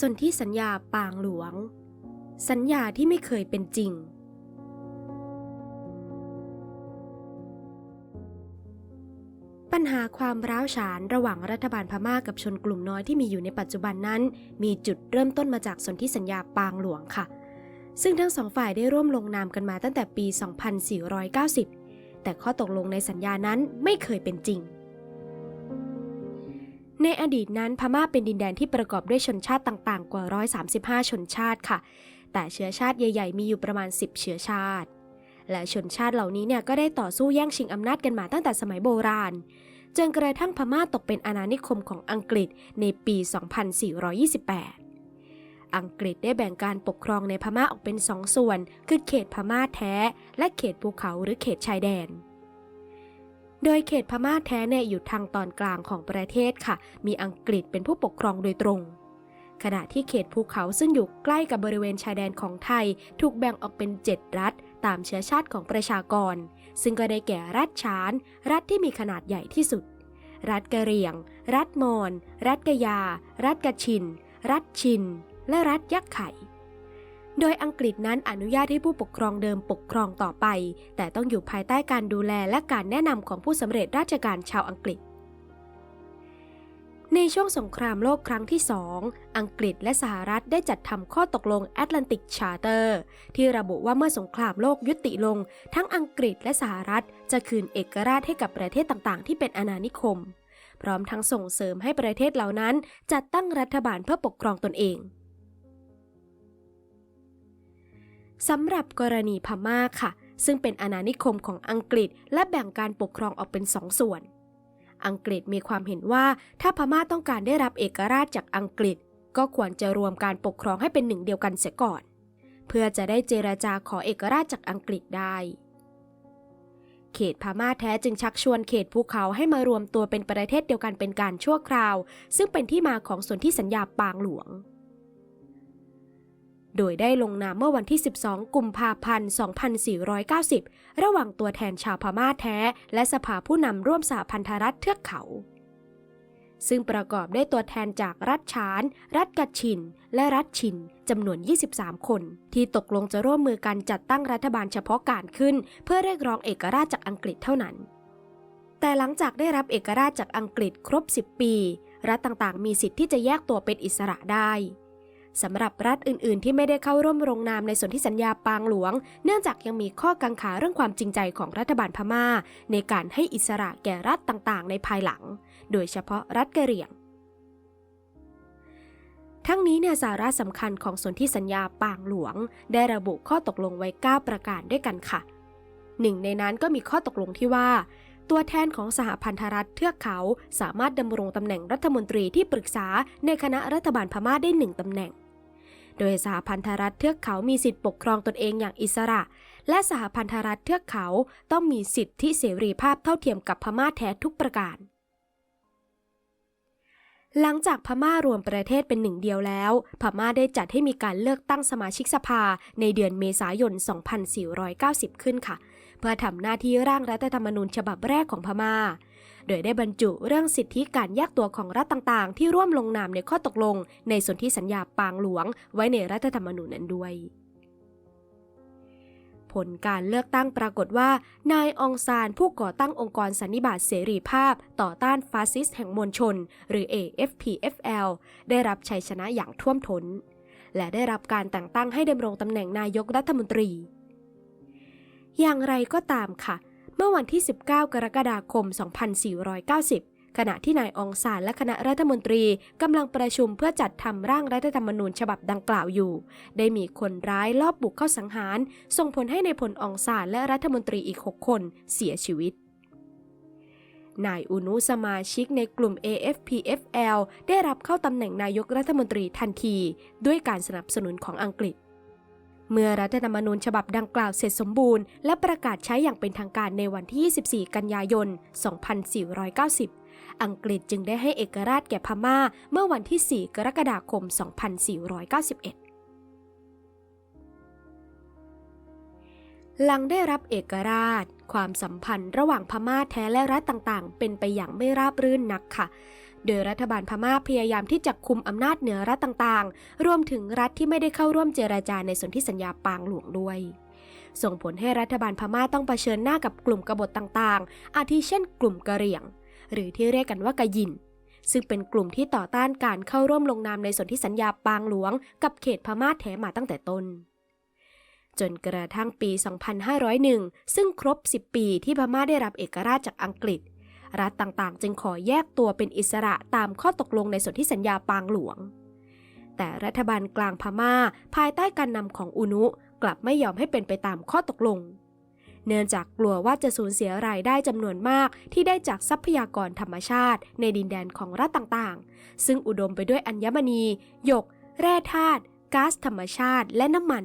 สนธิสัญญาปางหลวง สัญญาที่ไม่เคยเป็นจริง ปัญหาความร้าวฉานระหว่างรัฐบาลพม่ากับชนกลุ่มน้อยที่มีอยู่ในปัจจุบันนั้น มีจุดเริ่มต้นมาจากสนธิสัญญาปางหลวงค่ะ ซึ่งทั้งสองฝ่ายได้ร่วมลงนามกันมาตั้งแต่ปี 2490 แต่ข้อตกลงในสัญญานั้นไม่เคยเป็นจริง ในอดีตนั้นพม่าเป็นดินแดนที่ประกอบด้วยชนชาติต่างๆ กว่า 135 ชนชาติค่ะ แต่เชื้อชาติใหญ่ ๆ มีอยู่ประมาณ 10 เชื้อชาติ และชนชาติเหล่านี้เนี่ยก็ได้ต่อสู้แย่งชิงอำนาจกันมาตั้งแต่สมัยโบราณ จนกระทั่งพม่าตกเป็นอาณานิคมของอังกฤษในปี 2428 อังกฤษได้แบ่งการปกครองในพม่าออกเป็นสองส่วน คือเขตพม่าแท้ และเขตภูเขาหรือเขตชายแดน โดยเขตพม่าแท้เนี่ยอยู่ทางตอนกลางของประเทศค่ะ มีอังกฤษเป็นผู้ปกครองโดยตรง ขณะที่เขตภูเขาซึ่งอยู่ใกล้กับบริเวณชายแดนของไทย ถูกแบ่งออกเป็น 7 รัฐ ตามเชื้อชาติของประชากร ซึ่งก็ได้แก่รัฐฉาน รัฐที่มีขนาดใหญ่ที่สุด รัฐกะเหรี่ยง รัฐมอญรัฐกะยา รัฐกะชิน รัฐชิน และรัฐยักษ์ไข่ โดยอังกฤษนั้นอนุญาตให้ผู้ปกครองเดิมปกครองต่อไป แต่ต้องอยู่ภายใต้การดูแลและการแนะนำของผู้สำเร็จราชการชาวอังกฤษ ในช่วงสงครามโลกครั้งที่สองอังกฤษและสหรัฐได้จัดทำข้อตกลงแอตแลนติกชาร์เตอร์ที่ระบุว่าเมื่อสงครามโลกยุติลง ทั้งอังกฤษและสหรัฐ จะคืนเอกราชให้กับประเทศต่างๆ ที่เป็นอาณานิคม พร้อมทั้งส่งเสริมให้ประเทศเหล่านั้นจัดตั้งรัฐบาลเพื่อปกครองตนเอง สำหรับกรณีพม่าค่ะ ซึ่งเป็นอาณานิคมของอังกฤษ และแบ่งการปกครองออกเป็นสองส่วน อังกฤษมีความเห็นว่าถ้าพม่าต้องการได้รับเอกราชจากอังกฤษ ก็ควรจะรวมการปกครองให้เป็นหนึ่งเดียวกันเสียก่อน เพื่อจะได้เจรจาขอเอกราชจากอังกฤษได้ เขตพม่าแท้จึงชักชวนเขตภูเขาให้มารวมตัวเป็นประเทศเดียวกันเป็นการชั่วคราว ซึ่งเป็นที่มาของสนธิสัญญาปางหลวง โดยได้ลงนามเมื่อวันที่ 12 กุมภาพันธ์ 2490 ระหว่างตัวแทนชาวพม่าแท้ และสภาผู้นำร่วมสหพันธรัฐเทือกเขา ซึ่งประกอบด้วยตัวแทนจากรัฐฉาน รัฐกัดชิน และรัฐชินจำนวน 23 คน ที่ตกลงจะร่วมมือกันจัดตั้งรัฐบาลเฉพาะการขึ้น เพื่อเรียกร้องเอกราชจากอังกฤษเท่านั้น แต่หลังจากได้รับเอกราชจากอังกฤษครบ 10 ปี รัฐต่างๆ มีสิทธิ์ที่จะแยกตัวเป็นอิสระได้ สำหรับรัฐอื่น ๆ ที่ไม่ได้เข้าร่วมลงนามในสนธิสัญญาปางหลวง เนื่องจากยังมีข้อกังขาเรื่องความจริงใจของรัฐบาลพม่า ในการให้อิสระแก่รัฐต่าง ๆ ในภายหลัง โดยเฉพาะรัฐกะเหรี่ยง ทั้งนี้เนี่ยสาระสำคัญของสนธิสัญญาปางหลวง ได้ระบุข้อตกลงไว้ 9 ประการด้วยกันค่ะหนึ่งในนั้นก็มีข้อตกลงที่ว่าตัวแทนของสหพันธรัฐเทือกเขาสามารถดำรงตำแหน่งรัฐมนตรีที่ปรึกษาในคณะรัฐบาลพม่าได้หนึ่งตำแหน่ง โดยสหพันธรัฐเทือกเขามีสิทธิปกครองตนเองอย่างอิสระ และสหพันธรัฐเทือกเขาต้องมีสิทธิเสรีภาพเท่าเทียมกับพม่าแท้ทุกประการ หลังจากพม่ารวมประเทศเป็นหนึ่งเดียวแล้ว พม่าได้จัดให้มีการเลือกตั้งสมาชิกสภาในเดือนเมษายน 2490 ขึ้นค่ะ เพื่อทำหน้าที่ร่างรัฐธรรมนูญฉบับแรกของพม่า โดยได้บรรจุเรื่องสิทธิการแยกตัวของรัฐต่างๆ ที่ร่วมลงนามในข้อตกลง ในสนธิสัญญาปางหลวง ไว้ในรัฐธรรมนูญนั้นด้วย ผลการเลือกตั้งปรากฏว่า นายองซานผู้ก่อตั้งองค์กรสันนิบาตเสรีภาพ ต่อต้านฟาสซิสต์แห่งมวลชน หรือ AFPFL ได้รับชัยชนะอย่างท่วมท้นและได้รับการแต่งตั้งให้ดำรงตำแหน่งนายกรัฐมนตรี อย่างไรก็ตามค่ะ เมื่อวันที่ 19 กรกฎาคม 2490 ขณะที่นายองซานและคณะรัฐมนตรีกำลังประชุมเพื่อจัดทำร่างรัฐธรรมนูญฉบับดังกล่าวอยู่ ได้มีคนร้ายลอบบุกเข้าสังหาร ส่งผลให้ในายพลองซานและรัฐมนตรีอีก 6 คนเสียชีวิตนายอุนุสมาชิกในกลุ่ม AFPFL ได้รับเข้าตำแหน่งนายกรัฐมนตรีทันที ด้วยการสนับสนุนของอังกฤษ เมื่อรัฐธรรมนูญฉบับดังกล่าวเสร็จสมบูรณ์และประกาศใช้อย่างเป็นทางการในวันที่ 24 กันยายน 2490 อังกฤษจึงได้ให้เอกราชแก่พม่าเมื่อวันที่ 4 กรกฎาคม 2491หลังได้รับเอกราช ความสัมพันธ์ระหว่างพม่าแท้และรัฐต่างๆ เป็นไปอย่างไม่ราบรื่นนักค่ะ โดยรัฐบาลพม่าพยายามที่จะคุมอำนาจเหนือรัฐต่างๆ รวมถึงรัฐที่ไม่ได้เข้าร่วมเจราจาในสนธิสัญญาปางหลวงด้วย ส่งผลให้รัฐบาลพม่าต้องเผชิญหน้ากับกลุ่มกบฏต่างๆ อาทิเช่น กลุ่มกะเหรี่ยง หรือที่เรียกกันว่ากะยิน ซึ่งเป็นกลุ่มที่ต่อต้านการเข้าร่วมลงนามในสนธิสัญญาปางหลวง กับเขตพม่าแท้มาตั้งแต่ต้นจนกระทั่งปี 2501 ซึ่งครบ 10 ปีที่พม่าได้รับเอกราชจากอังกฤษ รัฐต่างๆ จึงขอแยกตัวเป็นอิสระตามข้อตกลงในสนธิสัญญาปางหลวง แต่รัฐบาลกลางพม่า ภายใต้การนำของอุนุกลับไม่ยอมให้เป็นไปตามข้อตกลง เนื่องจากกลัวว่าจะสูญเสียรายได้จำนวนมากที่ได้จากทรัพยากรธรรมชาติ ในดินแดนของรัฐต่างๆ ซึ่งอุดมไปด้วยอัญมณีหยก แร่ธาตุก๊าซธรรมชาติและน้ำมัน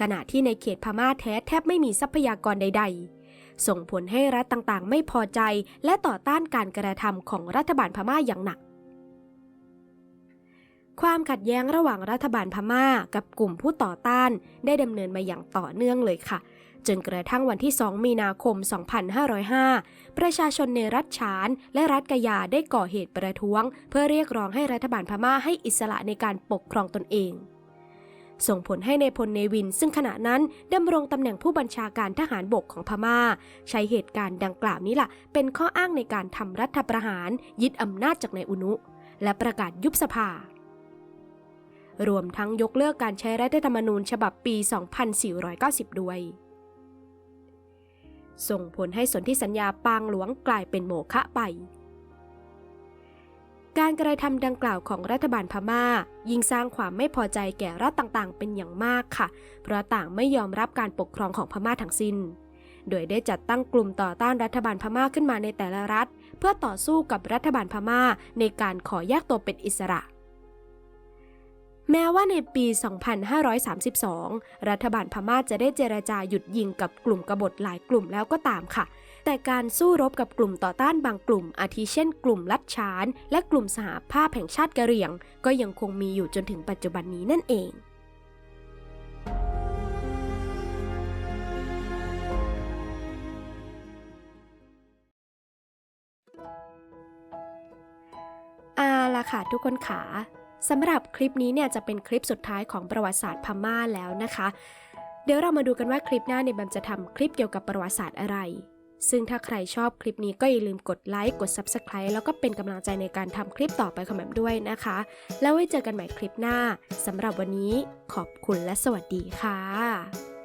ขณะที่ในเขตพม่าแท้แทบไม่มีทรัพยากรใด ๆ ส่งผลให้รัฐต่างๆ ไม่พอใจ และต่อต้านการกระทำของรัฐบาลพม่าอย่างหนัก ความขัดแย้งระหว่างรัฐบาลพม่ากับกลุ่มผู้ต่อต้านได้ดำเนินมาอย่างต่อเนื่องเลยค่ะ จนกระทั่งวันที่ 2 มีนาคม 2505 ประชาชนในรัฐฉานและรัฐกะยาได้ก่อเหตุประท้วง เพื่อเรียกร้องให้รัฐบาลพม่าให้อิสระในการปกครองตนเอง ส่งผลให้ในพลเนวิน ซึ่งขณะนั้นดำรงตำแหน่งผู้บัญชาการทหารบกของพม่า ใช้เหตุการณ์ดังกล่าวนี้ล่ะ เป็นข้ออ้างในการทำรัฐประหาร ยึดอำนาจจากนายอุนุ และประกาศยุบสภารวมทั้งยกเลิกการใช้รัฐธรรมนูญฉบับปี 2490 ด้วย ส่งผลให้สนธิสัญญาปางหลวงกลายเป็นโมฆะไป การกระทำดังกล่าวของรัฐบาลพม่า ยิ่งสร้างความไม่พอใจแก่รัฐต่างๆ เป็นอย่างมากค่ะ เพราะต่างไม่ยอมรับการปกครองของพม่าทั้งสิ้น โดยได้จัดตั้งกลุ่มต่อต้านรัฐบาลพม่าขึ้นมาในแต่ละรัฐ เพื่อต่อสู้กับรัฐบาลพม่าในการขอแยกตัวเป็นอิสระแม้ว่าในปี 2532 รัฐบาลพม่าจะได้เจรจาหยุดยิงกับกลุ่มกบฏหลายกลุ่มแล้วก็ตามค่ะ แต่การสู้รบกับกลุ่มต่อต้านบางกลุ่ม อาทิเช่นกลุ่มลัดชาน และกลุ่มสหภาพแห่งชาติกะเหรี่ยง ก็ยังคงมีอยู่จนถึงปัจจุบันนี้นั่นเองอาล่ะค่ะทุกคนขาสำหรับคลิปนี้เนี่ยจะเป็นคลิปสุดท้ายของประวัติศาสตร์พม่าแล้วนะคะ เดี๋ยวเรามาดูกันว่าคลิปหน้าเนี่ยแบมจะทำคลิปเกี่ยวกับประวัติศาสตร์อะไร ซึ่งถ้าใครชอบคลิปนี้ก็อย่าลืมกดไลค์ กด Subscribe แล้วก็เป็นกำลังใจในการทำคลิปต่อไปของแบมด้วยนะคะ แล้วไว้เจอกันใหม่คลิปหน้าสำหรับวันนี้ขอบคุณและสวัสดีค่ะ